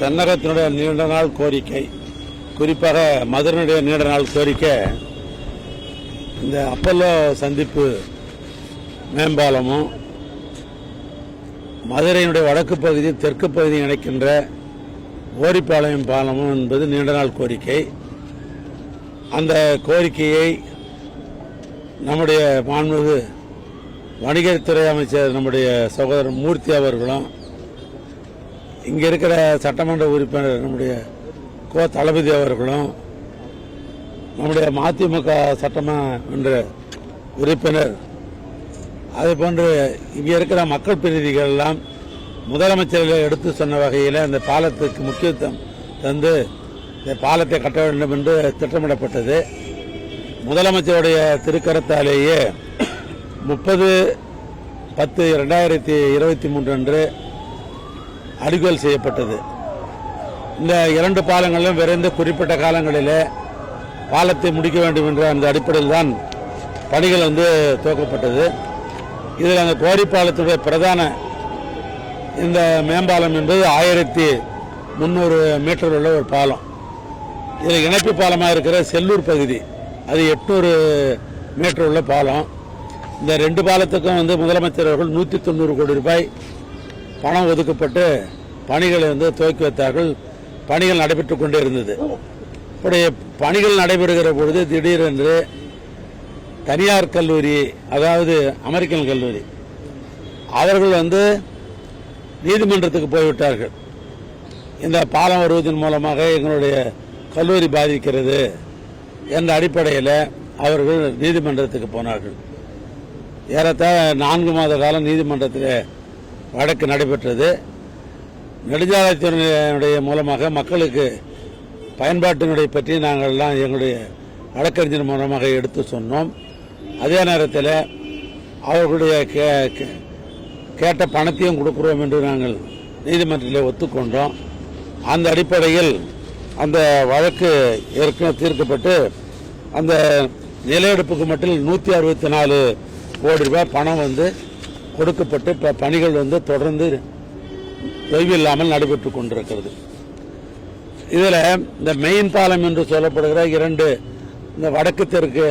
தென்னகத்தினுடைய நீண்ட நாள் கோரிக்கை. குறிப்பாக மதுரனுடைய நீண்ட நாள் கோரிக்கை. இந்த அப்பல்லோ சந்திப்பு மேம்பாலமும் மதுரையினுடைய வடக்கு பகுதி தெற்கு பகுதி இணைக்கின்ற ஓரிப்பாளையம் பாலமும் என்பது நீண்ட நாள் கோரிக்கை. அந்த கோரிக்கையை நம்முடைய மாண்புமிகு வணிகத்துறை அமைச்சர் நம்முடைய சகோதரர் மூர்த்தி அவர்களும் இங்கே இருக்கிற சட்டமன்ற உறுப்பினர் நம்முடைய கோ தளபதி அவர்களும் நம்முடைய மதிமுக சட்டமன்ற உறுப்பினர் அதே போன்று இங்கே இருக்கிற மக்கள் பிரதிநிதிகள் எல்லாம் முதலமைச்சர்கள் எடுத்து சொன்ன வகையில் அந்த பாலத்துக்கு முக்கியத்துவம் தந்து இந்த பாலத்தை கட்ட வேண்டும் என்று திட்டமிடப்பட்டது. முதலமைச்சருடைய திருக்கரத்தாலேயே முப்பது பத்து ரெண்டாயிரத்தி இருபத்தி மூன்று அன்று அடிக்கோல் செய்யப்பட்டது. இந்த இரண்டு பாலங்களும் விரைந்து குறிப்பிட்ட காலங்களிலே பாலத்தை முடிக்க வேண்டும் என்ற அந்த அடிப்படையில் தான் பணிகள் வந்து துவக்கப்பட்டது. இதில் அந்த கோரிப்பாலத்துடைய பிரதான இந்த மேம்பாலம் என்பது ஆயிரத்தி முந்நூறு மீட்டர் உள்ள ஒரு பாலம். இதில் இணைப்பு பாலமாக இருக்கிற செல்லூர் பகுதி அது எட்நூறு மீட்டர் உள்ள பாலம். இந்த ரெண்டு பாலத்துக்கும் வந்து முதலமைச்சர் அவர்கள் நூற்றி தொண்ணூறு கோடி ரூபாய் பணம் ஒதுக்கப்பட்டு பணிகளை வந்து துவக்கி வைத்தார்கள். பணிகள் நடைபெற்றுக் கொண்டே இருந்தது. இப்படி பணிகள் நடைபெறுகிற பொழுது திடீரென்று தனியார் கல்லூரி அதாவது அமெரிக்கன் கல்லூரி அவர்கள் வந்து நீதிமன்றத்துக்கு போய்விட்டார்கள். இந்த பாலம் வருவதன் மூலமாக எங்களுடைய கல்லூரி பாதிக்கிறது என்ற அடிப்படையில் அவர்கள் நீதிமன்றத்துக்கு போனார்கள். ஏறத்தாழ நான்கு மாத காலம் நீதிமன்றத்தில் வழக்கு நடைபெற்றது. நெடுஞ்சாலைத்துறையினுடைய மூலமாக மக்களுக்கு பயன்பாட்டினுடைய பற்றி நாங்கள் எல்லாம் எங்களுடைய வழக்கறிஞர் மூலமாக எடுத்து சொன்னோம். அதே நேரத்தில் அவர்களுடைய கே- கேட்ட பணத்தையும் கொடுக்குறோம் என்று நாங்கள் நீதிமன்றத்தில் ஒத்துக்கொண்டோம். அந்த அடிப்படையில் அந்த வழக்கு ஏற்கனவே தீர்க்கப்பட்டு அந்த நிலையெடுப்புக்கு மட்டும் நூற்றி அறுபத்தி நாலு கோடி ரூபாய் பணம் வந்து கொடுக்கப்பட்டு இப்போ பணிகள் வந்து தொடர்ந்து தொய்வில்லாமல் நடைபெற்று கொண்டிருக்கிறது. இதில் இந்த மெயின் பாலம் என்று சொல்லப்படுகிற இரண்டு இந்த வடக்கு தெற்கு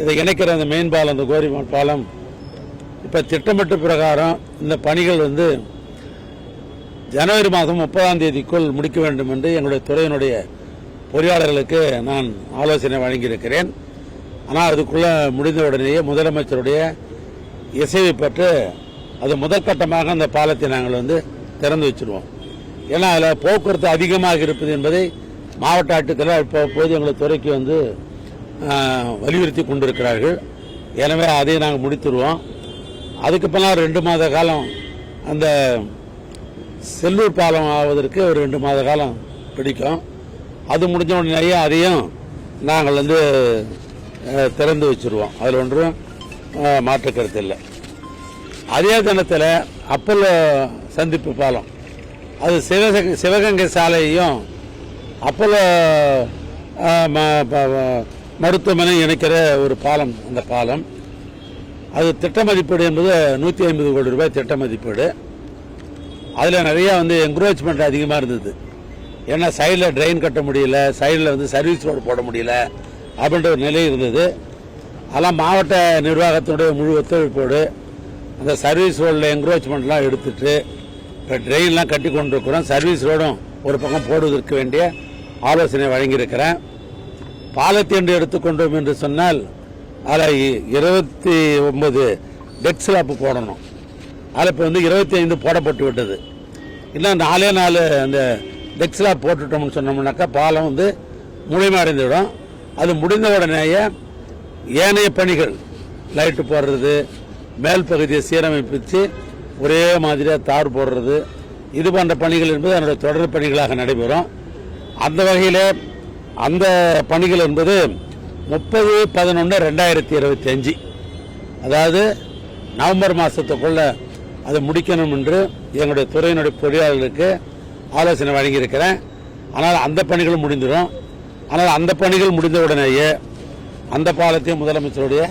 இதை இணைக்கிற அந்த மெயின் பாலம் இந்த கோரி பாலம் இப்போ திட்டமிட்ட பிரகாரம் இந்த பணிகள் வந்து ஜனவரி மாதம் முப்பதாம் தேதிக்குள் முடிக்க வேண்டும் என்று எங்களுடைய துறையினுடைய பொறியாளர்களுக்கு நான் ஆலோசனை வழங்கியிருக்கிறேன். ஆனால் அதுக்குள்ளே முடிந்த உடனேயே முதலமைச்சருடைய இசைவு பெற்று அது முதற்கட்டமாக அந்த பாலத்தை நாங்கள் வந்து திறந்து வச்சிருவோம். ஏன்னா அதில் போக்குவரத்து அதிகமாக இருப்பது என்பதை மாவட்ட ஆட்சித்தலைவர் போதும் எங்களை துறைக்கு வந்து வலியுறுத்தி கொண்டிருக்கிறார்கள். எனவே அதை நாங்கள் முடித்துருவோம். அதுக்கு பின்னால் ரெண்டு மாத காலம் அந்த செல்லூர் பாலம் ஆவதற்கு ஒரு ரெண்டு மாத காலம் பிடிக்கும். அது முடிஞ்ச உடனேயே அதையும் நாங்கள் வந்து திறந்து வச்சிருவோம். அதில் ஒன்றும் மாற்றுக்கருத்து மாற்று கருத்து இல்லை. அதே தினத்தில் அப்பல்லோ சந்திப்பு பாலம். அது சிவகங்கை சிவகங்கை சாலையையும் அப்பல்லோ மருத்துவமனை இணைக்கிற ஒரு பாலம் அந்த பாலம். அது திட்ட மதிப்பீடு என்பது நூற்றி ஐம்பது கோடி ரூபாய் திட்ட மதிப்பீடு அதில் நிறையா வந்து என்க்ரோச்மெண்ட் அதிகமாக இருந்தது. ஏன்னா சைடில் ட்ரெயின் கட்ட முடியல சைடில் வந்து சர்வீஸ் ரோடு போட முடியல அப்படின்ற ஒரு நிலை இருந்தது. அதெல்லாம் மாவட்ட நிர்வாகத்தினுடைய முழு ஒத்துழைப்போடு அந்த சர்வீஸ் ரோடில் என்க்ரோச்மெண்ட்லாம் எடுத்துட்டு இப்போ ட்ரெயின்லாம் கட்டி கொண்டிருக்கிறோம். சர்வீஸ் ரோடும் ஒரு பக்கம் போடுவதற்கு வேண்டிய ஆலோசனை வழங்கியிருக்கிறேன். பாலத்தீண்டு எடுத்துக்கொண்டோம் என்று சொன்னால் அதில் இருபத்தி ஒன்பது டெட் ஸ்லாப் போடணும். அதில் இப்போ வந்து இருபத்தி ஐந்து போடப்பட்டு விட்டது. இன்னும் நாலே நாலு அந்த டெட் ஸ்லாப் போட்டுட்டோம்னு சொன்னோம்னாக்கா பாலம் வந்து முழுமையடைந்துவிடும் அது முடிந்த உடனேயே ஏனைய பணிகள் லைட்டு போடுறது மேல் பகுதியை சீரமைப்பித்து ஒரே மாதிரியாக தார் போடுறது இது போன்ற பணிகள் என்பது அதனுடைய தொடர் பணிகளாக நடைபெறும். அந்த வகையில் அந்த பணிகள் என்பது முப்பது பதினொன்று ரெண்டாயிரத்தி இருபத்தி அஞ்சு அதாவது நவம்பர் மாதத்துக்குள்ள அதை முடிக்கணும் என்று எங்களுடைய துறையினுடைய பொறியாளர்களுக்கு ஆலோசனை வழங்கியிருக்கிறேன். ஆனால் அந்த பணிகளும் முடிந்துடும். ஆனால் அந்த பணிகள் முடிந்த உடனேயே அந்த பாலத்தையும் முதலமைச்சருடைய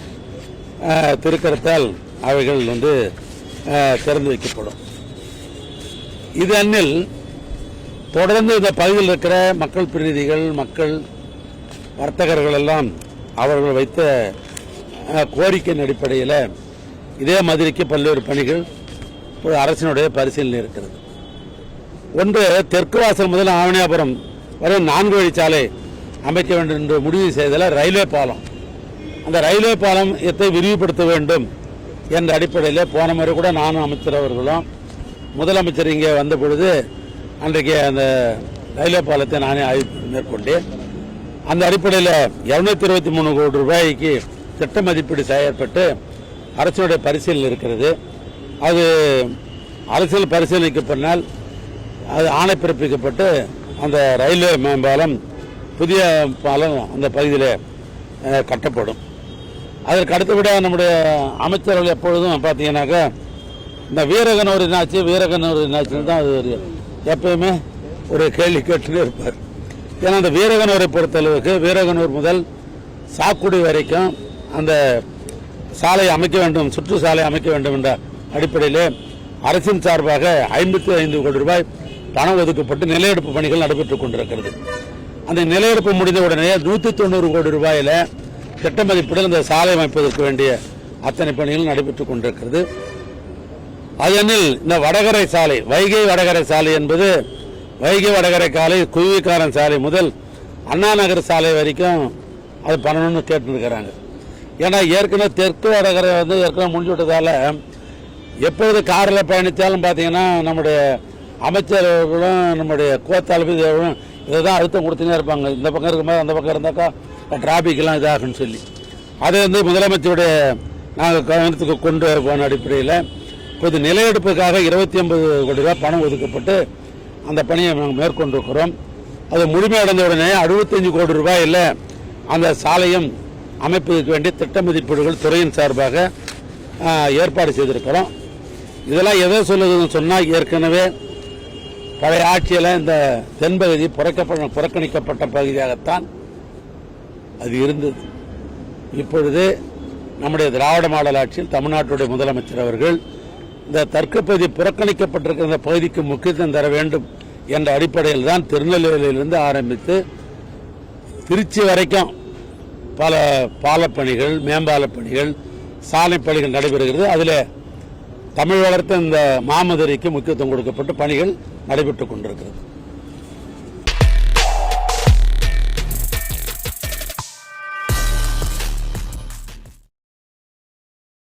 அஹ், திருக்கரத்தால் அவைகள் வந்து திறந்து வைக்கப்படும். இது அண்ணில் தொடர்ந்து இந்த பகுதியில் இருக்கிற மக்கள் பிரதிநிதிகள் மக்கள் வர்த்தகர்கள் எல்லாம் அவர்கள் வைத்த கோரிக்கையின் அடிப்படையில் இதே மாதிரிக்கு பல்வேறு பணிகள் ஒரு அரசினுடைய பரிசீலனை இருக்கிறது. ஒன்று தெற்கு வாசல் முதல் ஆவணியாபுரம் வரை நான்கு வழிச்சாலை அமைக்க வேண்டும் என்று முடிவு செய்ததில் ரயில்வே பாலம். அந்த ரயில்வே பாலம் எத்தை விரிவுபடுத்த வேண்டும் என்ற அடிப்படையில் போன முறை கூட நானும் அமைச்சர் அவர்களும் முதலமைச்சர் இங்கே வந்த பொழுது அன்றைக்கு அந்த ரயில்வே பாலத்தை நானே ஆய்வு மேற்கொண்டேன். அந்த அடிப்படையில் இருநூத்தி இருபத்தி மூணு கோடி ரூபாய்க்கு திட்ட மதிப்பீடு செய்யப்பட்டு அரசினுடைய பரிசீலனை இருக்கிறது. அது அரசியல் பரிசீலனைக்கு பின்னால் அது ஆணை பிறப்பிக்கப்பட்டு அந்த ரயில்வே மேம்பாலம் புதிய பாலம் அந்த பகுதியில் கட்டப்படும். அதற்கு அடுத்தபடியாக நம்முடைய அமைச்சர்கள் எப்பொழுதும் பார்த்தீங்கன்னாக்கா இந்த வீரகனூர் என்னாச்சு வீரகனூர் என்னாச்சுன்னு தான் அது ஒரு எப்பயுமே ஒரு கேள்வி கேட்டுட்டே இருப்பார். ஏன்னா அந்த வீரகனூரை பொறுத்தளவுக்கு வீரகனூர் முதல் சாக்குடி வரைக்கும் அந்த சாலை அமைக்க வேண்டும் சுற்று சாலை அமைக்க வேண்டும் என்ற அடிப்படையில் அரசின் சார்பாக ஐம்பத்தி ஐந்து கோடி ரூபாய் பணம் ஒதுக்கப்பட்டு நிலையெடுப்பு பணிகள் நடைபெற்றுக் கொண்டிருக்கிறது. அந்த நிலையெடுப்பு முடிந்த உடனே நூற்றி தொண்ணூறு கோடி ரூபாயில திட்ட மதிப்பீடு இந்த சாலை அமைப்பதற்கு வேண்டிய அத்தனை பணிகள் நடைபெற்றுக் கொண்டிருக்கிறது. அதனில் இந்த வடகரை சாலை வைகை வடகரை சாலை என்பது வைகை வடகரை சாலை குவிக்காரன் சாலை முதல் அண்ணா நகர் சாலை வரைக்கும் அது பண்ணணும்னு கேட்டுருக்கிறாங்க. ஏன்னா ஏற்கனவே தெற்கு வடகரை வந்து ஏற்கனவே முடிஞ்சு விட்டதால எப்பொழுது காரில் பயணித்தாலும் பார்த்தீங்கன்னா நம்முடைய அமைச்சர்களும் நம்முடைய கோத்தாளர்களும் இதை தான் அழுத்தம் கொடுத்துனே இருப்பாங்க. இந்த பக்கம் இருக்கும்போது அந்த பக்கம் இருந்தாக்கா டிராபிக்லாம் இதாகும்னு சொல்லி. அதை வந்து முதலமைச்சருடைய நாங்கள் கவனத்துக்கு கொண்டு போன அடிப்படையில் இப்போது நிலையெடுப்புக்காக இருபத்தி ஒன்பது கோடி ரூபாய் பணம் ஒதுக்கப்பட்டு அந்த பணியை நாங்கள் மேற்கொண்டிருக்கிறோம். அது முழுமையடைந்த உடனே அறுபத்தஞ்சு கோடி ரூபாயில் அந்த சாலையும் அமைப்பதற்கு வேண்டிய திட்ட மதிப்பீடுகள் துறையின் சார்பாக ஏற்பாடு செய்திருக்கிறோம். இதெல்லாம் எதை சொல்லுதுன்னு சொன்னால் ஏற்கனவே பழைய ஆட்சியில் இந்த தென்பகுதி புறக்கப்பட புறக்கணிக்கப்பட்ட பகுதியாகத்தான் அது இருந்தது. இப்பொழுது நம்முடைய திராவிட மாடல் ஆட்சியில் தமிழ்நாட்டுடைய முதலமைச்சர் அவர்கள் இந்த தர்க்கப்பகுதி புறக்கணிக்கப்பட்டிருக்கிற இந்த பகுதிக்கு முக்கியத்துவம் தர வேண்டும் என்ற அடிப்படையில் தான் திருநெல்வேலியிலிருந்து ஆரம்பித்து திருச்சி வரைக்கும் பல பாலப்பணிகள் மேம்பாலப் பணிகள் சாலை பணிகள் நடைபெறுகிறது. அதில் தமிழ் வளர்த்த இந்த மாமதுரைக்கு முக்கியத்துவம் கொடுக்கப்பட்டு பணிகள் நடைபெற்றுக் கொண்டிருக்கிறது.